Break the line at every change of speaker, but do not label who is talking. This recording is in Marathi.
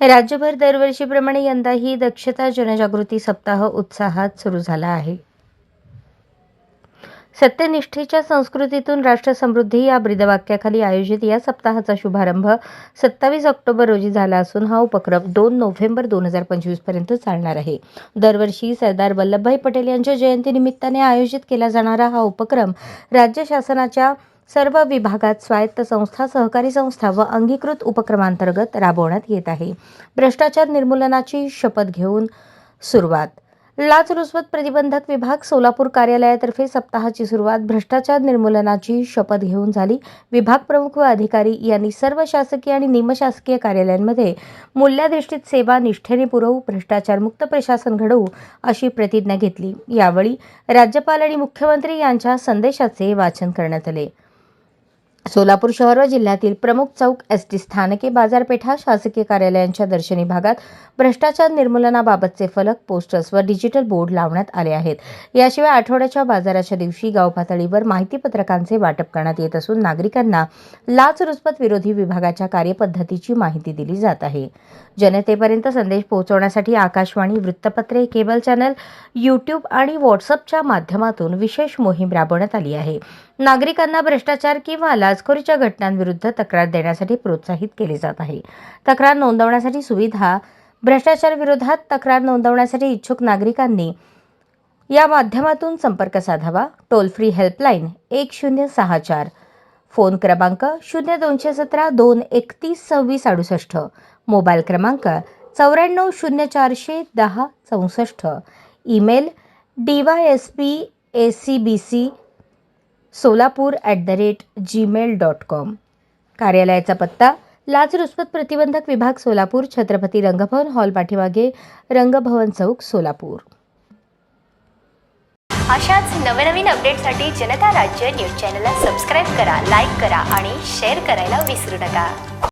राज्यभर दरवर्षीप्रमाणे यंदाही दक्षता जनजागृती सप्ताह उत्साहात सुरू झाला आहे. सत्यनिष्ठेच्या संस्कृतीतून राष्ट्रसमृद्धी या ब्रीदवाक्याखाली आयोजित या सप्ताहाचा शुभारंभ सत्तावीस ऑक्टोबर रोजी झाला असून हा उपक्रम दोन नोव्हेंबर दोन हजार पंचवीसपर्यंत चालणार आहे. दरवर्षी सरदार वल्लभभाई पटेल यांच्या जयंतीनिमित्ताने आयोजित केला जाणारा हा उपक्रम राज्य शासनाच्या सर्व विभागात स्वायत्त संस्था सहकारी संस्था व अंगीकृत उपक्रमांतर्गत राबवण्यात येत आहे. भ्रष्टाचार निर्मूलनाची शपथ घेऊन सुरुवात. लाचलुचपत प्रतिबंधक विभाग सोलापूर कार्यालयातर्फे सप्ताहाची सुरुवात. भ्रष्टाचार निर्मूलनाची शपथ घेऊन झाली. विभाग प्रमुख व अधिकारी यांनी सर्व शासकीय आणि निमशासकीय कार्यालयांमध्ये मूल्याधिष्ठित सेवा निष्ठेने पुरवू भ्रष्टाचारमुक्त प्रशासन घडवू अशी प्रतिज्ञा घेतली. यावेळी राज्यपाल आणि मुख्यमंत्री यांच्या संदेशाचे वाचन करण्यात आले. सोलापूर शहर व जिल्ह्यातील प्रमुख चौक एस टी स्थानके बाजारपेठा शासकीय कार्यालयांच्या दर्शनी भागात भ्रष्टाचार निर्मूलनाबाबतचे फलक पोस्टर्स व डिजिटल बोर्ड लावण्यात आले आहेत. याशिवाय आठवड्याच्या बाजाराच्या दिवशी गाव पातळीवर माहितीपत्रकांचे वाटप करण्यात येत असून नागरिकांना लाचरुचपत विरोधी विभागाच्या कार्यपद्धतीची माहिती दिली जात आहे. जनतेपर्यंत संदेश पोहोचवण्यासाठी आकाशवाणी वृत्तपत्रे केबल चॅनल यूट्यूब आणि व्हॉट्सअपच्या माध्यमातून विशेष मोहीम राबवण्यात आली आहे. नागरिकांना भ्रष्टाचार किंवा लाचखोरीच्या घटनांविरुद्ध तक्रार देण्यासाठी प्रोत्साहित केले जात आहे. तक्रार नोंदवण्यासाठी सुविधा भ्रष्टाचार विरोधात तक्रार नोंदवण्यासाठी इच्छुक नागरिकांनी या माध्यमातून संपर्क साधावा. टोल फ्री हेल्पलाईन एक शून्य सहा चार. फोन क्रमांक शून्य दोनशे सतरा दोन एकतीस सव्वीस अडुसष्ट. मोबाईल क्रमांक चौऱ्याण्णव शून्य चारशे दहा चौसष्ट. Email D Y S P A C B C Solapur at the rate Gmail dot com कार्यालयाचा पत्ता लाचलुचपत प्रतिबंधक विभाग सोलापूर छत्रपती रंगभवन हॉल पाठीमागे रंगभवन चौक सोलापूर.
अशाच नवनवीन अपडेटसाठी जनता राज्य न्यूज चॅनलला सबस्क्राईब करा लाईक करा आणि शेअर करायला विसरू नका.